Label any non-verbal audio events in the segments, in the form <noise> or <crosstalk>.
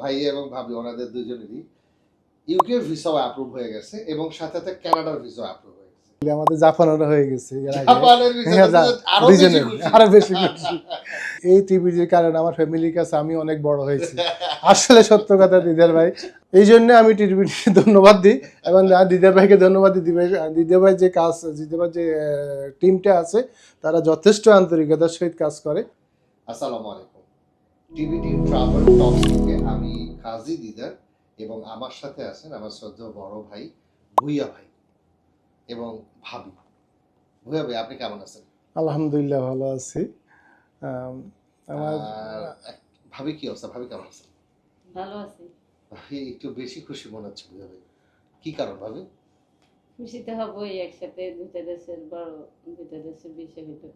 ভাই এবং ভাবি ওনাদের দুজনেরই ইউকে ভিসাও অ্যাপ্রুভ হয়ে গেছে এবং সাথে সাথে কানাডার ভিসাও অ্যাপ্রুভ হয়ে গেছে। আমাদের জাপানেরও হয়ে গেছে। জাপানের হ্যাঁ, ভিসা আরও বেশি। আরও বেশি এই টিভির কারণে আমার ফ্যামিলির কাছে আমি অনেক বড় হয়েছি। আসলে সত্য কথা দিদার ভাই। এই জন্য আমি টিভির ধন্যবাদ দিই এবং দিদার ভাইকে ধন্যবাদ দিই দিদার ভাই যে কাজ দিদার ভাই যে টিমটা আছে তারা যথেষ্ট আন্তরিকতার সহিত কাজ করে। আসসালামু আলাইকুম। টিভিটি ট্রাভেল টক থেকে আমি কাজী দিদার এবং আমার সাথে আছেন আমার শ্রদ্ধেয় বড় ভাই ভুইয়া ভাই এবং ভাবি। ভুইয়া ভাই আপনি কেমন আছেন? আলহামদুলিল্লাহ ভালো আছি। আমার আর ভাবি কি অবস্থা? ভাবি কেমন আছেন? ভালো আছি। ভাবি একটু বেশি খুশি মনে হচ্ছে ভুইয়া ভাই। কি কারণ ভাবি? খুশিতে হবই একসাথে দুইটা দেশের বড় দুইটা দেশের বিষয় হইতো।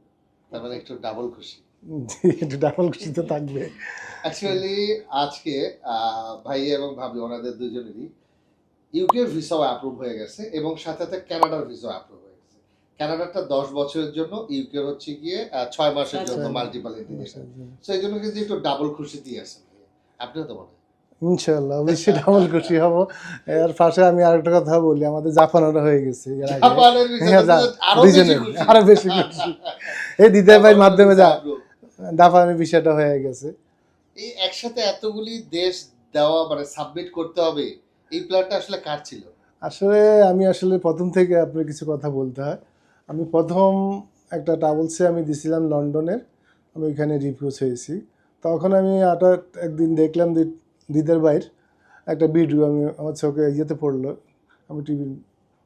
তার মানে একটু ডাবল খুশি। একটু ডাবল খুশি তো থাকবে। অ্যাকচুয়ালি আজকে ভাই এবং ভাবি ওনাদের দুজনেরই ইউকে ভিসাও অ্যাপ্রুভ হয়ে গেছে এবং সাথে সাথে কানাডার ভিসাও অ্যাপ্রুভ হয়ে গেছে। কানাডারটা দশ বছরের জন্য ইউকে হচ্ছে গিয়ে ছয় মাসের জন্য মাল্টিপাল ইন্টিগ্রেশন সো এই জন্য কিন্তু একটু ডাবল খুশি দিয়ে আছেন ভাইয়া। আপনিও তো মনে ইনশাল্লাহ অবশ্যই ডাবল খুশি হব। এর পাশে আমি আরেকটা কথা বলি আমাদের জাপানেরও হয়ে গেছে। হ্যাঁ, যা- আরও বেশি আরও বেশি খুশি। এই দিদার ভাই মাধ্যমে যা জাপানের বিষয়টা হয়ে গেছে। এই একসাথে এতগুলি দেশ দেওয়া মানে সাবমিট করতে হবে এই প্ল্যানটা আসলে কার ছিল? আসলে আমি আসলে প্রথম থেকে আপনার কিছু কথা বলতে হয়। আমি প্রথম একটা ট্রাভেলসে আমি দিছিলাম লন্ডনের আমি ওইখানে রিফিউজ হয়েছি। তখন আমি হঠাৎ একদিন দেখলাম দি- দিদার বাইর একটা ভিডিও আমি আমার চোখে ইয়েতে পড়ল। আমি টিভি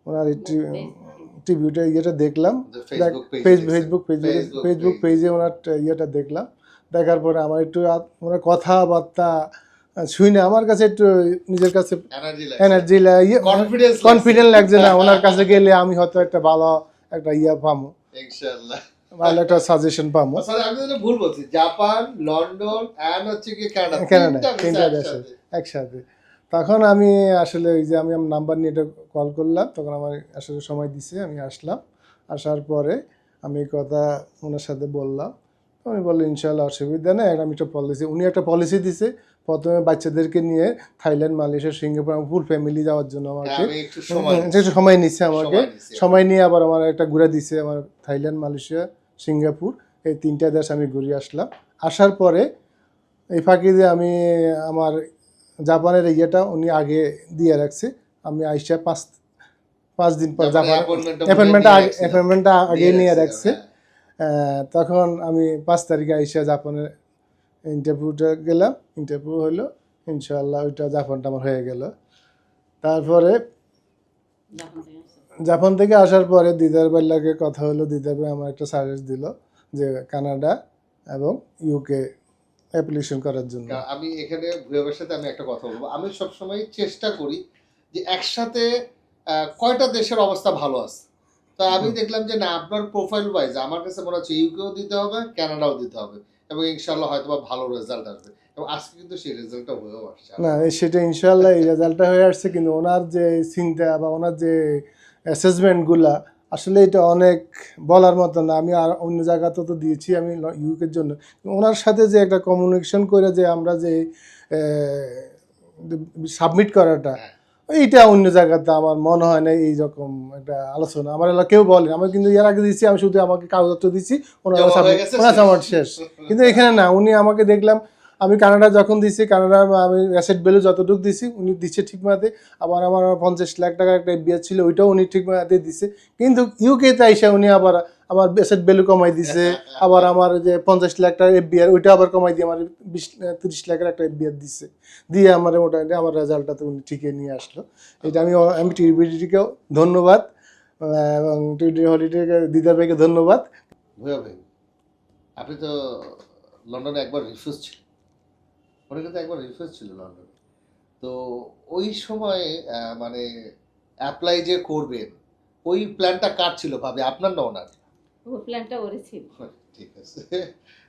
ওনার টিভিটা ইয়েটা দেখলাম। ফেসবুক ফেসবুক পেজে ফেসবুক পেজে ওনার ইয়েটা দেখলাম। দেখার পরে আমার একটু ওনার কথাবার্তা আহ, শুই না আমার কাছে একটু নিজের কাছে এনার্জি কনফিডেন্ট লাগছে। না। ওনার কাছে গেলে আমি হয়তো একটা ভালো একটা ইয়া ইনশাআল্লাহ। ভালো একটা সাজেশন পামো। আমি ভুল বলছি। জাপান লন্ডন এন্ড হচ্ছে কি কানাডা কানাডা, তিনটা তিনটা দেশে। একসাথে। তখন আমি আসলে ওই যে আমি আমার নাম্বার নিয়ে এটা কল করলাম তখন আমার আসলে সময় দিছে আমি আসলাম। আসার পরে আমি কথা ওনার সাথে বললাম। আমি বললেন ইনশাল্লাহ অসুবিধা নেই। আমি একটা পলিসি উনি একটা পলিসি দিছে প্রথমে বাচ্চাদেরকে নিয়ে থাইল্যান্ড মালয়েশিয়া সিঙ্গাপুর আমার ফুল ফ্যামিলি যাওয়ার জন্য আমাকে। আমি একটু সময় সময় নিচ্ছে আমাকে। সময় সময় নিয়ে আবার আমার একটা ঘুরে দিছে আমার থাইল্যান্ড মালয়েশিয়া সিঙ্গাপুর। এই তিনটা দেশ আমি ঘুরে আসলাম। আসার পরে এই ফাঁকি দিয়ে আমি আমার জাপানের ইয়েটা উনি আগে দিয়ে রাখছে। আমি আইসা পাঁচ পাঁচ দিন পর জাপান অ্যাপয়েন্টমেন্টটা আগে অ্যাপয়েন্টমেন্টটা আগে নিয়ে রাখছে তখন আমি পাঁচ তারিখে আইসা জাপানের ইন্টারভিউটা গেলাম। ইন্টারভিউ হলো ইনশাল্লাহ ওইটা জাপানটা আমার হয়ে গেল। তারপরে। জাপান থেকে আসার পরে দিদার বাল্লাকে কথা হলো। দিদার ভাই আমার একটা সাজেস্ট দিল যে কানাডা এবং ইউকে অ্যাপ্লিকেশন করার জন্য। আমি এখানে ভুয়াবের সাথে আমি একটা কথা বলব। আমি সবসময় চেষ্টা করি যে একসাথে কয়টা দেশের অবস্থা ভালো আছে। তো আমি দেখলাম যে না আপনার প্রোফাইল ওয়াইজ আমার কাছে মনে হচ্ছে ইউকেও দিতে হবে কানাডাও দিতে হবে এবং ইনশাল্লাহ হয়তো বা ভালো রেজাল্ট আসবে। এবং আজকে কিন্তু সেই রেজাল্টটা হয়েও আসছে। না সেটা ইনশাল্লাহ এই রেজাল্টটা হয়ে আসছে কিন্তু ওনার যে চিন্তা বা ওনার যে অ্যাসেসমেন্টগুলা আসলে এটা অনেক বলার মতো না। আমি আর অন্য জায়গাতে তো দিয়েছি আমি ইউকের জন্য। ওনার সাথে যে একটা কমিউনিকেশন করে যে আমরা যে সাবমিট করাটা হ্যাঁ। এইটা অন্য জায়গাতে আমার মনে হয় না এই রকম একটা আলোচনা। আমার এলাকা কেউ বলে আমি কিন্তু এর আগে দিচ্ছি আমি শুধু আমাকে কাগজপত্র দিচ্ছি ওনার। আমার শেষ। কিন্তু এখানে না উনি আমাকে দেখলাম আমি কানাডা যখন দিছি, কানাডা আমি অ্যাসেট ভ্যালু যতটুকু দিছি, উনি দিচ্ছে ঠিক মাতে। আবার আমার পঞ্চাশ লাখ টাকার একটা বিয়ে ছিল, ওইটাও উনি ঠিক মাতে দিছে। কিন্তু ইউকেতে আইসা উনি আবার আমার অ্যাসেট ভ্যালু কমাই দিছে। আবার আমার যে পঞ্চাশ লাখ টাকার এফবিআর ওইটা আবার কমাই দিয়ে আমার বিশ, তিরিশ লাখের একটা এফবিআর দিচ্ছে দিয়ে আমার মোটামুটি আমার রেজাল্টটা তো উনি ঠিকই নিয়ে আসলো। এটা আমি আমি টিভিটিকেও ধন্যবাদ এবং টিভি হলিডেকে দিদার ভাইকে ধন্যবাদ। ভাই, আপনি তো লন্ডনে একবার রিফিউজ ছিল ওটা কিন্তু একবার রিফিউজ ছিল লন্ডনে তো ওই সময় মানে অ্যাপ্লাই যে করবেন ওই প্ল্যানটা কার ছিল ভাবে? আপনার না ওনার? প্ল্যানটা ছিল। <laughs> ঠিক আছে।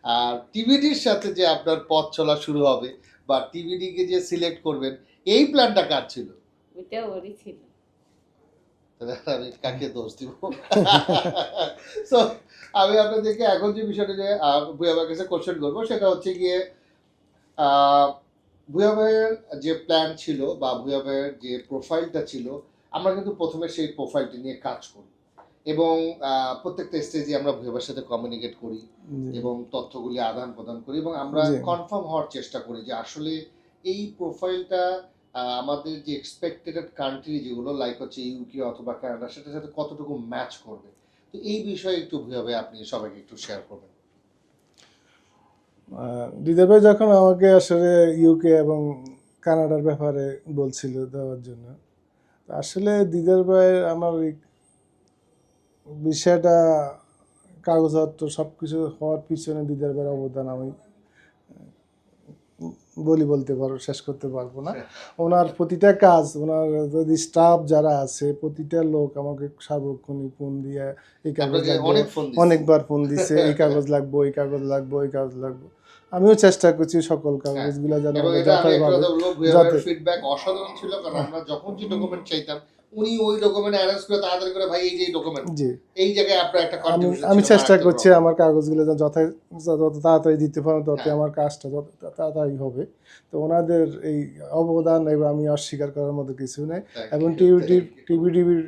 আর টিভিডির সাথে যে আপনার পথ চলা শুরু হবে বা টিভিডিকে যে সিলেক্ট করবেন এই প্ল্যানটা কার ছিল? ওইটা ওরই ছিল। আমি কাকে দোষ দিব? <laughs> সো আমি আপনাদেরকে এখন যে বিষয়টা যে ভুয়াবার কাছে কোশ্চেন করব সেটা হচ্ছে গিয়ে আহ, ভুয়া যে প্ল্যান ছিল বা ভুয়া ভাইয়ের যে প্রোফাইলটা ছিল আমরা কিন্তু প্রথমে সেই প্রোফাইলটি নিয়ে কাজ করি। এবং প্রত্যেকটা স্টেজে আমরা ভুয়া ভাইয়ের সাথে কমিউনিকেট করি এবং তথ্যগুলি আদান প্রদান করি এবং আমরা কনফার্ম হওয়ার চেষ্টা করি যে আসলে এই প্রোফাইলটা আমাদের যে এক্সপেক্টেড কান্ট্রি যেগুলো লাইক হচ্ছে ইউকে অথবা কানাডা সেটার সাথে কতটুকু ম্যাচ করবে। তো এই বিষয়ে একটু ভুয়াবে আপনি সবাইকে একটু শেয়ার করবেন। দিদার ভাই যখন আমাকে আসলে ইউকে এবং কানাডার ব্যাপারে বলছিল দেওয়ার জন্য আসলে দিদার ভাই আমার বিষয়টা কাগজপত্র সব কিছু হওয়ার পিছনে দিদার ভাইয়ের অবদান আমি বলি বলতে পারব শেষ করতে পারব না। ওনার প্রতিটা কাজ ওনার যদি স্টাফ যারা আছে প্রতিটা লোক আমাকে সার্বক্ষণিক ফোন দিয়ে এই কাগজ লাগবে, অনেকবার ফোন দিছে এই কাগজ লাগবো এই কাগজ লাগবো এই কাগজ লাগবো। আমিও চেষ্টা করছি সকল কাগজগুলো যেন যাতে- ফিডব্যাক অসাধারণ ছিল কারণ আমরা যখন যে ডকুমেন্ট চাইতাম উনি ওই ডকুমেন্ট অ্যারেঞ্জ করে তাড়াতাড়ি করে ভাই এই যে ডকুমেন্ট এই জায়গায় আপনার একটা আমি কন্ট্রিবিউশন আমি চেষ্টা করছি আমার কাগজগুলো যেন যথা যত তাড়াতাড়ি দিতে পারব তত হ্যাঁ। আমার কাজটা যত তাড়াতাড়ি হবে। তো ওনাদের এই অবদান এবং আমি অস্বীকার করার মতো কিছু নেই। এবং টিভি টিভি টিভিডিবির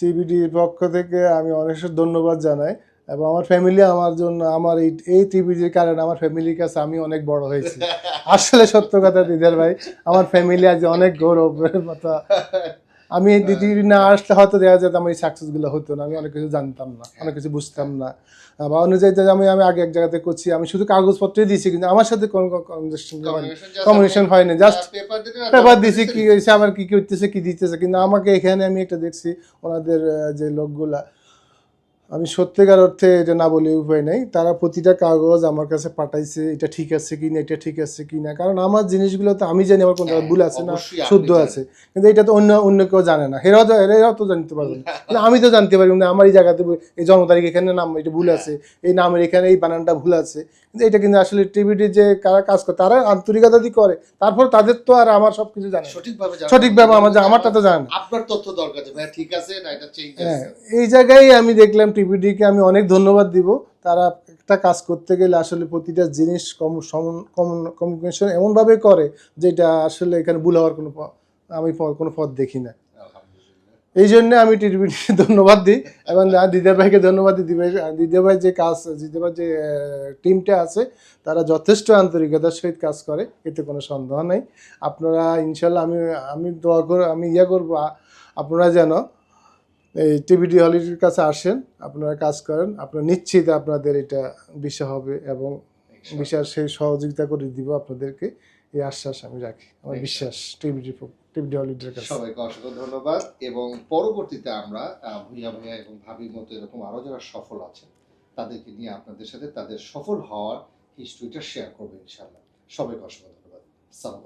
টিভিডির পক্ষ থেকে আমি অনেক ধন্যবাদ জানাই। এবং আমার ফ্যামিলি আমার জন্য আমার এই এই টিভিডির কারণে আমার ফ্যামিলির কাছে আমি অনেক বড় হয়েছি। আসলে সত্য কথা দিদার ভাই আমার ফ্যামিলি আজ অনেক গৌরবের কথা আমি এই দিদি না আসলে হয়তো দেখা যেত আমার এই সাকসেসগুলো হতো না আমি অনেক কিছু জানতাম না অনেক কিছু বুঝতাম না। বা অনুযায়ী আমি আমি আগে এক জায়গাতে করছি আমি শুধু কাগজপত্রই দিয়েছি কিন্তু আমার সাথে কোনো কমিউনিকেশন হয়নি জাস্ট পেপার দিছি কি হয়েছে আমার কি কি হইতেছে কি দিতেছে কিন্তু আমাকে এখানে আমি একটা দেখছি ওনাদের যে লোকগুলা। আমি সত্যিকার অর্থে এটা না বলে উপায় নাই। তারা প্রতিটা কাগজ আমার কাছে পাঠাইছে এটা ঠিক আছে কি না এটা ঠিক আছে কি না কারণ আমার জিনিসগুলো তো আমি জানি আমার কোনো ভুল আছে না শুদ্ধ আছে। কিন্তু এটা তো অন্য অন্য কেউ জানে না। হেরাও তো এরাও তো জানতে পারবে। না আমি তো জানতে পারি কিন্তু আমার এই জায়গাতে এই জন্ম তারিখ এখানে নাম এটা ভুল আছে। এই নামের এখানে এই বানানটা ভুল আছে। কিন্তু এটা কিন্তু আসলে টিভিটি যে কারা কাজ করে তারা আন্তরিকতা দিয়ে করে। তারপর তাদের তো আর আমার সব কিছু জানে। সঠিকভাবে সঠিকভাবে আমার আমারটা তো জানে আপনার তথ্য দরকার ভাই ঠিক আছে না এটা চেঞ্জ হ্যাঁ আছে? এই জায়গায় আমি দেখলাম টিভিডিকে আমি অনেক ধন্যবাদ দিব। তারা একটা কাজ করতে গেলে আসলে প্রতিটা জিনিস কমিউনিকেশন এমনভাবে করে যেটা আসলে এখানে ভুল হওয়ার কোনো আমি কোনো পথ দেখি না। এই জন্য আমি টিভিডিকে <laughs> ধন্যবাদ দিই এবং দিদিয়া ভাইকে ধন্যবাদ দিই। দিদি ভাই দিদিয়া ভাই যে কাজ দিদিয়া ভাই যে টিমটা আছে তারা যথেষ্ট আন্তরিকতার সহিত কাজ করে এতে কোনো সন্দেহ নেই। আপনারা ইনশাল্লাহ আমি আমি দোয়া করে আমি ইয়ে করব আপনারা যেন এই টিভিডি হলির কাছে আসেন আপনারা কাজ করেন আপনারা নিশ্চিত আপনাদের এটা বিষয় হবে এবং বিশেষ সেই সহযোগিতা করে দিব আপনাদেরকে। এই আশ্বাস আমি রাখি। আমার বিশ্বাস টিভি হলিডের কাছে সবাইকে অসংখ্য ধন্যবাদ। এবং পরবর্তীতে আমরা ভূয়া ভূঁইয়া ভাইয়া এবং ভাবির মতো এরকম আরও যারা সফল আছেন তাদেরকে নিয়ে আপনাদের সাথে তাদের সফল হওয়ার হিস্ট্রিটা শেয়ার করব ইনশাল্লাহ সবাইকে অসংখ্য ধন্যবাদ। সালাম